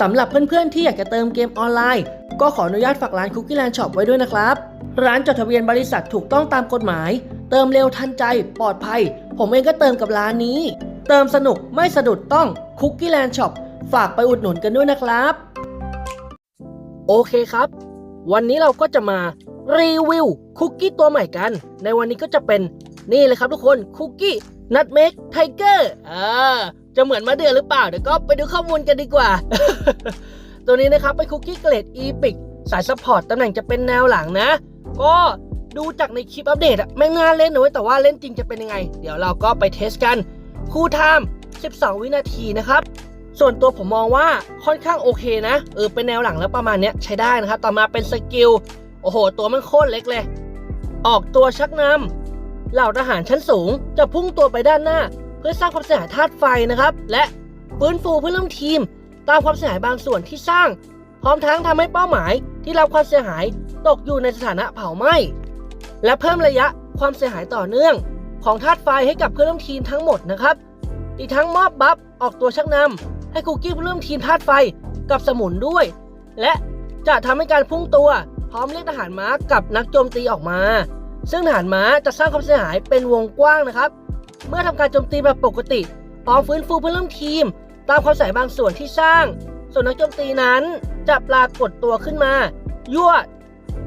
สำหรับเพื่อนๆที่อยากจะเติมเกมออนไลน์ ก็ขออนุญาตฝากร้าน Cookie Land Shop ไว้ด้วยนะครับ ร้านจดทะเบียนบริษัทถูกต้องตามกฎหมาย เติมเร็วทันใจ ปลอดภัย ผมเองก็เติมกับร้านนี้ เติมสนุกไม่สะดุดต้อง Cookie Land Shop ฝากไปอุดหนุนกันด้วยนะครับ โอเคครับ วันนี้เราก็จะมารีวิวคุกกี้ตัวใหม่กัน ในวันนี้ก็จะเป็นนี่เลยครับทุกคนคุกกี้นัทเมกไทเกอร์อ่า จะเหมือนมะเดือหรือเปล่า เดี๋ยวก็ไปดูข้อมูลกันดีกว่า ตัวนี้นะครับเป็นคุกกี้เกรดอีพิกสายซัพพอร์ตตำแหน่งจะเป็นแนวหลังนะ ก็ดูจากในคลิปอัปเดตอะไม่น่าเล่นนะเว้ยแต่ว่าเล่นจริงจะเป็นยังไง เดี๋ยวเราก็ไปเทสกันคูลไทม์12 วินาทีนะครับ ส่วนตัวผมมองว่าค่อนข้างโอเคนะ เออเป็นแนวหลังแล้วประมาณเนี้ยใช้ได้นะครับ ต่อมาเป็นสกิล โอ้โห ตัวมันโคตรเล็กเลย ออกตัวชักนำเหล่าทหารชั้นสูงจะพุ่งตัวไปด้านหน้า เพื่อสร้างความเสียหายธาตุไฟนะครับ และฟื้นฟูเพื่อเริ่มทีม ตามความเสียหายบางส่วนที่สร้าง พร้อมทั้งทำให้เป้าหมายที่รับความเสียหายตกอยู่ในสถานะเผาไหม้และเพิ่มระยะความเสียหายต่อเนื่อง ของธาตุไฟให้กับเพื่อนร่วมทีมทั้งหมดนะครับ อีกทั้งมอบบัฟออกตัวชักนำให้คุกกี้เพื่อนร่วมทีมธาตุไฟกับสมุนด้วย และจะทำให้การพุ่งตัว พร้อมเรียกทหารม้ากับนักโจมตีออกมา ซึ่งทหารม้าจะสร้างความเสียหายเป็นวงกว้างนะครับ เมื่อทำการโจมตีแบบปกติพร้อมฟื้นฟูเพื่อนร่วมทีม ตามความเสียหายบางส่วนที่สร้าง ส่วนนักโจมตีนั้นจะปรากฏตัวขึ้นมา ยั่ว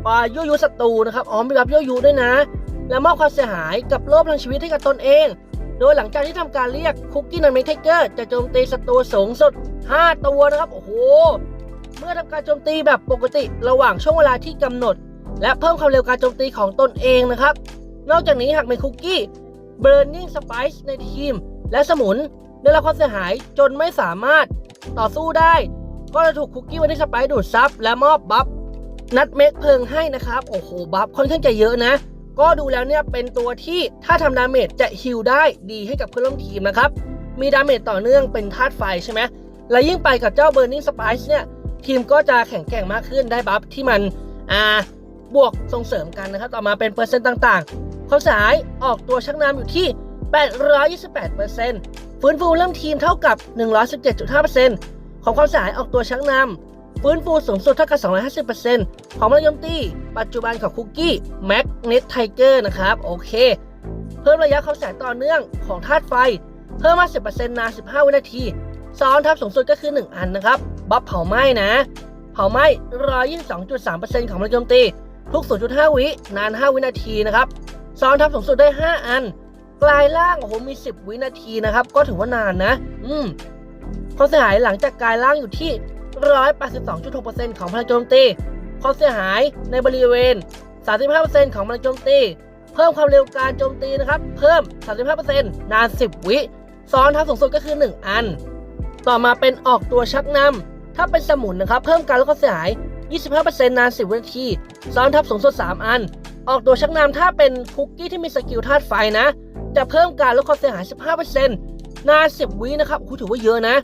อ่ายั่วยุศัตรูนะครับอ๋อมีแบบยั่วยุด้วยนะ และมอบความเสียหายกับโลกพลังชีวิตให้กับตนเอง โดยหลังจากที่ทำการเรียกคุกกี้นันเมทเกอร์จะโจมตีศัตรูสูงสุด 5 ตัวนะครับโอ้โหเมื่อทำการโจมตีแบบปกติระหว่างช่วงเวลาที่กำหนด และเพิ่มความเร็วการโจมตีของตนเองนะครับ นอกจากนี้หากมีคุกกี้ Burning Spice ในทีม และสมุนได้รับความเสียหายจนไม่สามารถต่อสู้ได้ ก็จะถูกคุกกี้วันนี้สไปดูดซับและมอบบัฟนัดเมกเพลิงให้นะครับ โอ้โห บัฟค่อนข้างจะเยอะนะ ก็ดูแล้วเนี่ยเป็นตัวที่ถ้าทำดาเมจจะฮิลได้ดีให้กับเพื่อนร่วมทีมนะครับ มีดาเมจต่อเนื่องเป็นธาตุไฟใช่ไหมและยิ่งไปกับเจ้า Burning Spice เนี่ย ทีมก็จะแข็งแกร่งมากขึ้นได้บัฟที่มันอ่าบวกส่งเสริมกันนะครับ ต่อมาเป็นเปอร์เซ็นต์ต่าง ความเสายออกตัวชักนำอยู่ที่ 828%ฟื้นฟูเริ่มทีมเท่ากับ 117.5%ของความเสายออกตัวชักนำฟื้นฟูสูงสุดเท่ากับ 250%ของมายมตีปัจจุบันของคุกกี้แม็กเนตไทเกอร์นะครับ โอเค เพิ่มระยะความสายต่อเนื่องของธาตุไฟ เพิ่มมา10%นาน 15 วินาที ซ้อนทับสูงสุดก็คือ 1 อันนะครับบัฟเผาไหม้นะ เผาไหม้ 122.3%ของมายมตีทุก 0.5 วิ นาน 5 วินาทีนะครับ ซ้อนทับสูงสุดได้ 5 อัน กลายล่างโอ้โหมี 10 วินาทีนะครับ ก็ถือว่านานนะ อืมความเสียหายหลังจากกลายล่างอยู่ที่ 182.6%ของพลังโจมตีความเสียหายในบริเวณ 35%ของพลังโจมตี เพิ่มความเร็วการโจมตีนะครับ เพิ่ม 35%นาน 10 วิซ้อนทับสูงสุดก็คือ 1 อัน ต่อมาเป็นออกตัวชักนำถ้าเป็นสมุนนะครับ เพิ่มการลดความเสียหาย 25%นาน 10 วินาที ซ้อนทับสูงสุด 3 อัน ออกตัวชักนำถ้าเป็นคุกกี้ที่มีสกิลธาตุไฟนะ จะเพิ่มการลดความเสียหาย 15%นาน 10 วินะครับโอ้โหถือว่าเยอะนะ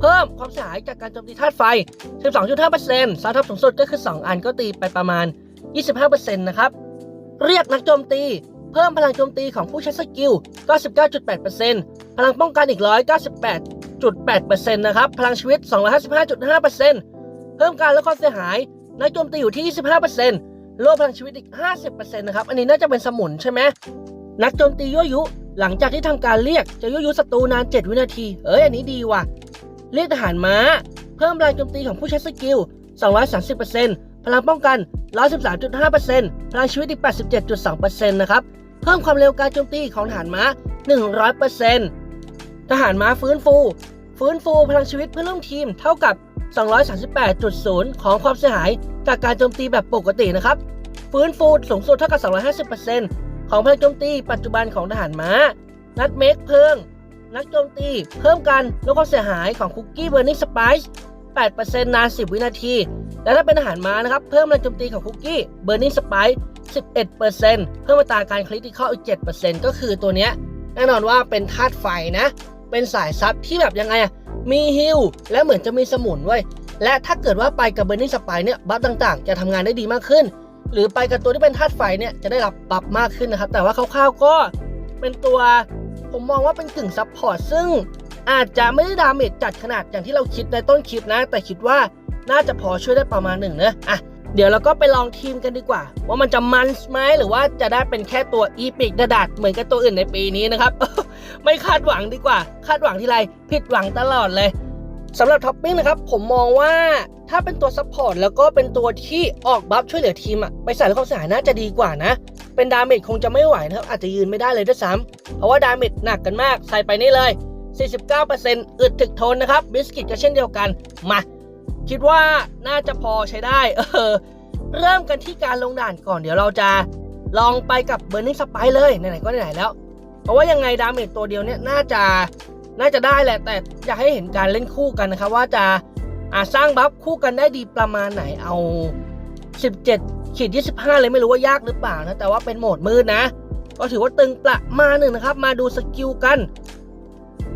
เพิ่มความเสียหายจากการโจมตีธาตุไฟ 12.5%ซ้อนทับสูงสุดก็คือ 2 อันก็ตีไปประมาณ 25%นะครับเรียกนักโจมตี เพิ่มพลังโจมตีของผู้ใช้สกิล 99.8%พลังป้องกันอีก 198.8%นะครับ พลังชีวิต 255.5%เพิ่มการลดความเสียหายนักโจมตีอยู่ที่ 25% โลพลังชีวิตอีก 50%นะครับ อันนี้น่าจะเป็นสมุนใช่ไหมนักโจมตียั่วยุ หลังจากที่ทำการเรียกจะยั่วยุศัตรูนาน 7 วินาที เอ้ย อันนี้ดีว่ะ เรียกทหารม้า เพิ่มพลังโจมตีของผู้ใช้สกิล 230%พลังป้องกัน 113.5%พลังชีวิตอีก 87.2%นะครับ เพิ่มความเร็วการโจมตีของทหารม้า 100%ทหารม้าฟื้นฟู ฟื้นฟูพลังชีวิตเพื่อนร่วมทีมเท่ากับ 238.0 ของความเสียหาย จากการโจมตีแบบปกตินะครับ ฟื้นฟูสูงสุดเท่ากับ 250%ของพลังโจมตีปัจจุบันของทหารม้า นัดเมกเพิ่งนักโจมตีเพิ่มกันลดความเสียหายของคุกกี้เบอร์นิ่งสไปซ์8%นาน 10 วินาที และถ้าเป็นอาหารม้านะครับ เพิ่มแรงโจมตีของคุกกี้เบอร์นิ่งสไปซ์11%เพิ่มอัตราการคริติคอลอีก 7%ก็คือตัวเนี้ยแน่นอนว่าเป็นธาตุไฟนะ เป็นสายซับที่แบบยังไงอะมีฮิลและเหมือนจะมีสมุนไว้ย และถ้าเกิดว่าไปกับเบอร์นิ่งสไปซ์เนี่ยบัฟต่างๆ จะทำงานได้ดีมากขึ้น หรือไปกับตัวที่เป็นธาตุไฟเนี่ยจะได้รับบัฟมากขึ้นนะครับแต่ว่าคร่าวๆก็เป็นตัวผมมองว่าเป็นกึ่งซับพอร์ตซึ่งอาจจะไม่ได้ดาเมจจัดขนาดอย่างที่เราคิดในต้นคลิปนะ แต่คิดว่าน่าจะพอช่วยได้ประมาณหนึ่งเนอะอะเดี๋ยวเราก็ไปลองทีมกันดีกว่า ว่ามันจะมันไหมหรือว่าจะได้เป็นแค่ตัวอีพิกดาดัดเหมือนกับตัวอื่นในปีนี้นะครับ ไม่คาดหวังดีกว่า คาดหวังที่ไรผิดหวังตลอดเลย สำหรับท็อปปิ้งนะครับ ผมมองว่าถ้าเป็นตัวซัพพอร์ตแล้วก็เป็นตัวที่ออกบัฟช่วยเหลือทีมอะไปใส่แล้วความเสียหายน่าจะดีกว่านะ เป็นดาเมจคงจะไม่ไหวนะครับ อาจจะยืนไม่ได้เลยด้วยซ้ำเพราะว่าดาเมจหนักกันมากใส่ไปนี่เลย 49%อึดถึกทนนะครับบิสกิตก็เช่นเดียวกันมาคิดว่าน่าจะพอใช้ได้เออเริ่มกันที่การลงด่านก่อนเดี๋ยวเราจะลองไปกับเบ r ร์ i ิงสไปเลยไหนๆก็ไหนๆแล้ว เพราะว่ายังไงดาเมจตัวเดียวเนี่ยน่าจะ น่าจะได้แหละ แต่อยากให้เห็นการเล่นคู่กันนะครับ ว่าจะอาสร้างบัฟคู่กันได้ดีประมาณไหนเอา 17ขีด25 เลยไม่รู้ว่ายากหรือเปล่านะ แต่ว่าเป็นโหมดมืดนะ ก็ถือว่าตึงประมาณหนึ่งนะครับ มาดูสกิลกัน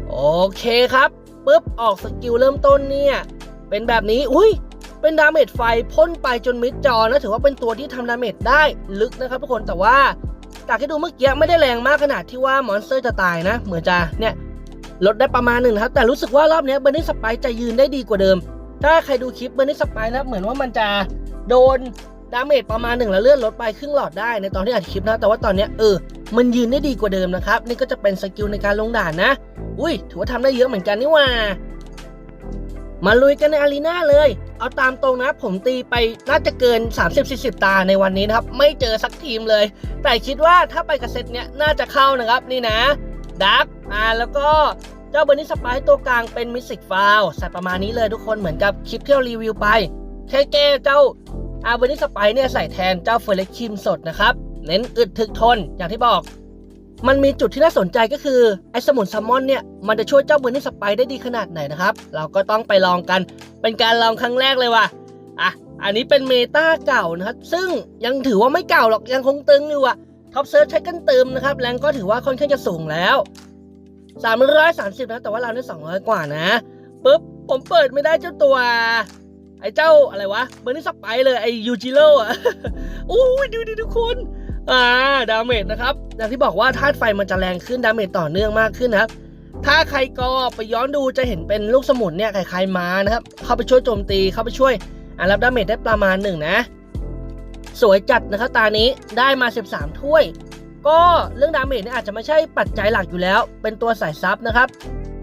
โอเคครับปุ๊บออกสกิลเริ่มต้นเนี่ย เป็นแบบนี้ อุ้ยเป็นดาเมจไฟพ่นไปจนมิดจอนะ ถือว่าเป็นตัวที่ทำดาเมจได้ลึกนะครับทุกคนแต่ว่าจากที่ดูเมื่อกี้ไม่ได้แรงมากขนาดที่ว่ามอนสเตอร์จะตายนะ เหมือนจะเนี่ย ลดได้ประมาณหนึ่งครับ แต่รู้สึกว่ารอบนี้เบอร์นี่สไปจะยืนได้ดีกว่าเดิม ถ้าใครดูคลิปเบอร์นี่สไปนะเหมือนว่ามันจะโดนดาเมจประมาณหนึ่งแล้วเลื่อนลดไปครึ่งหลอดได้ในตอนที่อัดคลิปนะ แต่ว่าตอนนี้เออ มันยืนได้ดีกว่าเดิมนะครับ นี่ก็จะเป็นสกิลในการลงด่านนะ อุ้ยถือว่าทำได้เยอะเหมือนกันนี่ว่า มาลุยกันในอารีนาเลย เอาตามตรงนะ ผมตีไปน่าจะเกิน 30-40 ตาในวันนี้นะครับ ไม่เจอสักทีมเลย แต่คิดว่าถ้าไปกับเซตเนี้ยน่าจะเข้านะครับนี่นะ ดักอ่าแล้วก็เจ้าเบอร์นิสปายตัวกลางเป็นมิสิกฟาวใส่ประมาณนี้เลยทุกคนเหมือนกับคลิปที่เรารีวิวไปแค่แก้เจ้าอาเบอร์นิสปายเนี่ยใส่แทนเจ้าเฟอร์เรคิมสดนะครับ เน้นอึดถึกทนอย่างที่บอก มันมีจุดที่น่าสนใจก็คือ ไอ้สมุนซัมมอนเนี่ยมันจะช่วยเจ้าเบอร์นี่สไปได้ดีขนาดไหนนะครับ เราก็ต้องไปลองกันเป็นการลองครั้งแรกเลยว่ะอะอันนี้เป็นเมตาเก่านะครับ ซึ่งยังถือว่าไม่เก่าหรอกยังคงตึงอยู่อะ ท็อปเซิร์ชใช้กันเติมนะครับ แรงก็ถือว่าค่อนข้างจะสูงแล้ว 330 นะ แต่ว่าเราได้200 กว่านะปุ๊บ ผมเปิดไม่ได้เจ้าตัว ไอ้เจ้าอะไรวะเบอร์นี่สไปเลยไอ้ยูจิโร่อะโอ้ยดูดิทุกคนอ่าดาเมจนะครับ อย่างที่บอกว่าธาตุไฟมันจะแรงขึ้นดาเมจต่อเนื่องมากขึ้นนะครับ ถ้าใครก็ไปย้อนดูจะเห็นเป็นลูกสมุนเนี่ยใครๆมานะครับ เข้าไปช่วยโจมตีเข้าไปช่วยอ่ารับดาเมจได้ประมาณหนึ่งนะ สวยจัดนะครับตานี้ได้มา 13 ถ้วย ก็เรื่องดาเมจเนี่ยอาจจะไม่ใช่ปัจจัยหลักอยู่แล้ว เป็นตัวสายซับนะครับ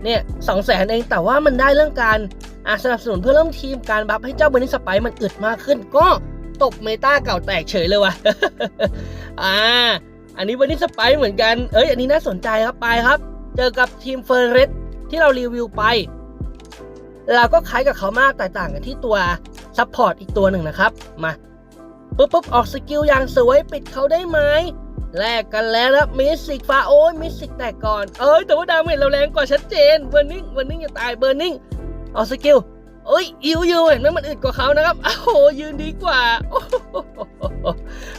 เนี่ยสองแสนเองแต่ว่ามันได้เรื่องการอาสนับสนุนเพื่อเริ่มทีมการบัฟให้เจ้าเบอร์นิสไปมันอึดมากขึ้น ก็ตบเมตาเก่าแตกเฉยเลยว่ะอ่า อันนี้วันนี้สไปเหมือนกัน เอ้ยอันนี้น่าสนใจครับไปครับ เจอกับทีมเฟอร์เรสที่เรารีวิวไป เราก็คล้ายกับเขามากแต่ต่างกันที่ตัวซัพพอร์ตอีกตัวหนึ่งนะครับ มา ปุ๊บปุ๊บออกสกิลอย่างสวยปิดเขาได้ไหมแลกกันแล้วนะมิสิกฟ้าโอ้ยมิสิกแตกก่อน เอ้ยแต่ว่าดาเมจเราแรงกว่าชัดเจนเบอร์นิ่งเบอร์นิ่งจะตายเบอร์นิ่งออกสกิลเอ้ยอิวยูเห็นไหมมันอึดกว่าเขานะครับโอ้โหยืนดีกว่า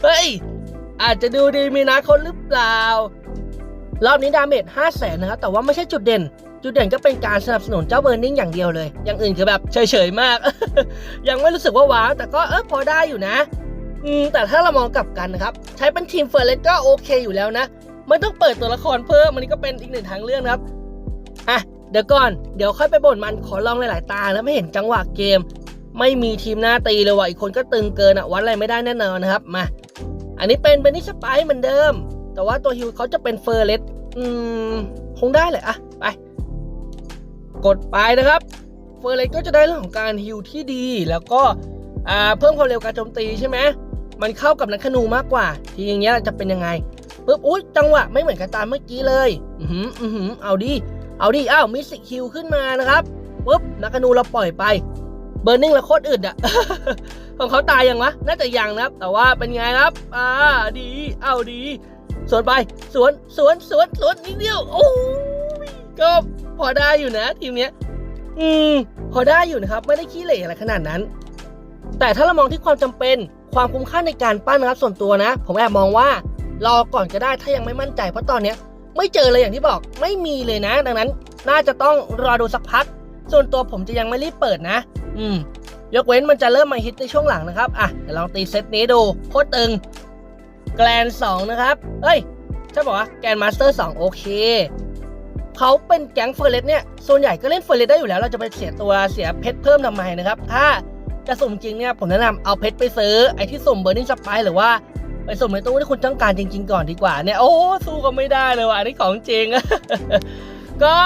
เฮ้ยอาจจะดูดีมีนาคนหรือเปล่ารอบนี้ดาเมจ5 0 0แสนนะครับแต่ว่าไม่ใช่จุดเด่น จุดเด่นก็เป็นการสนับสนุนเจ้าเบอร์นิ่งอย่างเดียวเลย อย่างอื่นคือแบบเฉยๆมาก ยังไม่รู้สึกว่าว้าวแต่ก็เออพอได้อยู่นะ อืมแต่ถ้าเรามองกลับกันนะครับ ใช้เป็นทีมเฟอร์เรสก็โอเคอยู่แล้วนะไม่ต้องเปิดตัวละครเพิ่มมันนี้ก็เป็นอีกหนึ่งทางเลือกครับอะเดี๋ยวก่อนเดี๋ยวค่อยไปบ่นมันขอลองหลาย ๆ ตาแล้วไม่เห็นจังหวะเกม ไม่มีทีมหน้าตีเลยว่ะอีกคนก็ตึงเกินอะวัดอะไรไม่ได้แน่นอนนะครับมา อันนี้เป็นเบนนิสไปเหมือนเดิม แต่ว่าตัวฮิวเขาจะเป็นเฟอร์เรสอืมคงได้แหละอะไป กดไปนะครับเฟอร์เรสก็จะได้เรื่องของการฮิวที่ดีแล้วก็อ่าเพิ่มความเร็วการโจมตีใช่ไหม มันเข้ากับนักขนูมากกว่า ทีอย่างเงี้ยจะเป็นยังไงปุ๊บอุ้ยจังหวะไม่เหมือนกันตามเมื่อกี้เลย อือหืออือหือเอาดิเอาดิอ้าวมิสิกฮิวขึ้นมานะครับปุ๊บนักขนูเราปล่อยไป เบอร์นิ่งเราโคตรอึดอะของเขาตายยังวะน่าจะยังนะครับ แต่ว่าเป็นไงครับ อ่าดีเอาดีสวนไปสวนสวนสวนสวนนิดเดียวโอ้ยก็พอได้อยู่นะทีมเนี้ยอืมพอได้อยู่นะครับ ไม่ได้ขี้เหร่อะไรขนาดนั้น แต่ถ้าเรามองที่ความจำเป็น ความคุ้มค่าในการปั้นนะครับส่วนตัวนะ ผมแอบมองว่ารอก่อนก็ได้ถ้ายังไม่มั่นใจ เพราะตอนเนี้ยไม่เจอเลยอย่างที่บอกไม่มีเลยนะ ดังนั้นน่าจะต้องรอดูสักพัก ส่วนตัวผมจะยังไม่รีบเปิดนะ อืม ยกเว้นมันจะเริ่มมาฮิตในช่วงหลังนะครับ อะเดี๋ยวลองตีเซตนี้ดูโคตรตึง แกลนสองนะครับเฮ้ยใช่บอกว่าแกนมาสเตอร์สองโอเคเขาเป็นแก๊งเฟอร์เรสเนี่ยส่วนใหญ่ก็เล่นเฟอร์เรสได้อยู่แล้ว เราจะไปเสียตัวเสียเพชรเพิ่มทำไมนะครับ ถ้า จะสุ่มจริงเนี่ยผมแนะนำเอาเพชรไปซื้อไอ้ที่สุ่มเบอร์นิ่งสไปหรือว่าไปสุ่มในตู้ที่คุณต้องการจริง ๆ ก่อนดีกว่าเนี่ยโอ้สู้ก็ไม่ได้เลยว่ะอันนี้ของจริง ก็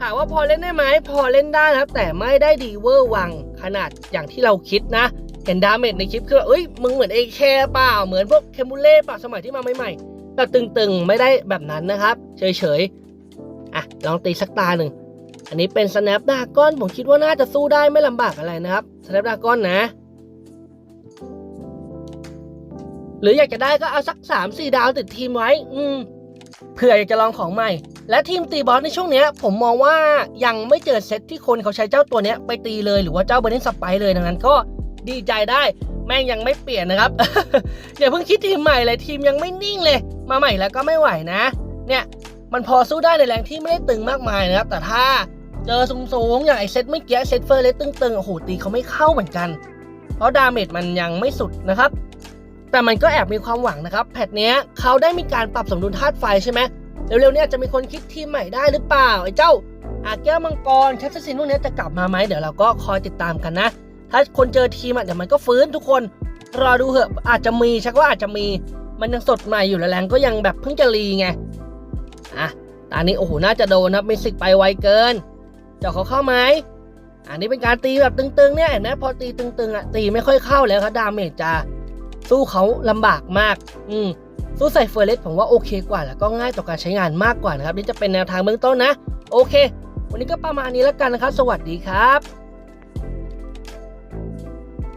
ถามว่าพอเล่นได้ไหมพอเล่นได้นะครับ แต่ไม่ได้ดีเวอร์วังขนาดอย่างที่เราคิดนะ เห็นดาเมจในคลิปคือเอ้ยมึงเหมือนเอแคเปล่าเหมือนพวกเคมูเล่เปล่าสมัยที่มาใหม่ๆแบบตึงๆไม่ได้แบบนั้นนะครับ เฉยๆอะลองตีสักตาหนึ่ง อันนี้เป็น snap d r a g o n ผมคิดว่าน่าจะสู้ได้ไม่ลำบากอะไรนะครับ snap d r a g o n นะ หรืออยากจะได้ก็เอาสัก 3 4 ดาวติดทีมไว้ อืมเผื่ออยากจะลองของใหม่ และทีมตีบอสในช่วงนี้ผมมองว่ายังไม่เจอเซตที่คนเขาใช้เจ้าตัวนี้ไปตีเลยหรือว่าเจ้าเบอร์เนสไปเลยดังนั้นก็ดีใจได้แม่งยังไม่เปลี่ยนนะครับ อย่าเพิ่งคิดทีมใหม่เลยทีมยังไม่นิ่งเลย มาใหม่แล้วก็ไม่ไหวนะ เนี่ยมันพอสู้ได้ในแรงที่ไม่ได้ตึงมากมายนะครับ แต่ถ้า เจอสูงๆ อย่างไอเซตเมื่อกี้เซตเฟอร์เลสตึงๆ โอ้โหตีเขาไม่เข้าเหมือนกัน เพราะดาเมจมันยังไม่สุดนะครับ แต่มันก็แอบมีความหวังนะครับ แพทเนี้ยเขาได้มีการปรับสมดุลธาตุไฟใช่ไหมเร็วๆเนี้ยจะมีคนคิดทีมใหม่ได้หรือเปล่า ไอ้เจ้าอาแก้วมังกรแคสซินพวกเนี้ยจะกลับมาไหมเดี๋ยวเราก็คอยติดตามกันนะ ถ้าคนเจอทีมอะเดี๋ยวมันก็ฟื้นทุกคนรอดูเหอะอาจจะมีชักว่าอาจจะมีมันยังสดใหม่อยู่แล้วแรงก็ยังแบบเพิ่งจะรีไงอะตอนนี้โอ้โหน่าจะโดนครับมิสิกไปไวเกิน เจ้าเขาเข้าไหมอันนี้เป็นการตีแบบตึงๆเนี่ยนะพอตีตึงๆอะตีไม่ค่อยเข้าแล้วครับดาเมจจะสู้เขาลำบากมาก อืมสู้ใส่เฟอร์เรสผมว่าโอเคกว่า แล้วก็ง่ายต่อการใช้งานมากกว่านะครับนี่จะเป็นแนวทางเบื้องต้นนะ โอเค วันนี้ก็ประมาณนี้แล้วกันนะครับ สวัสดีครับ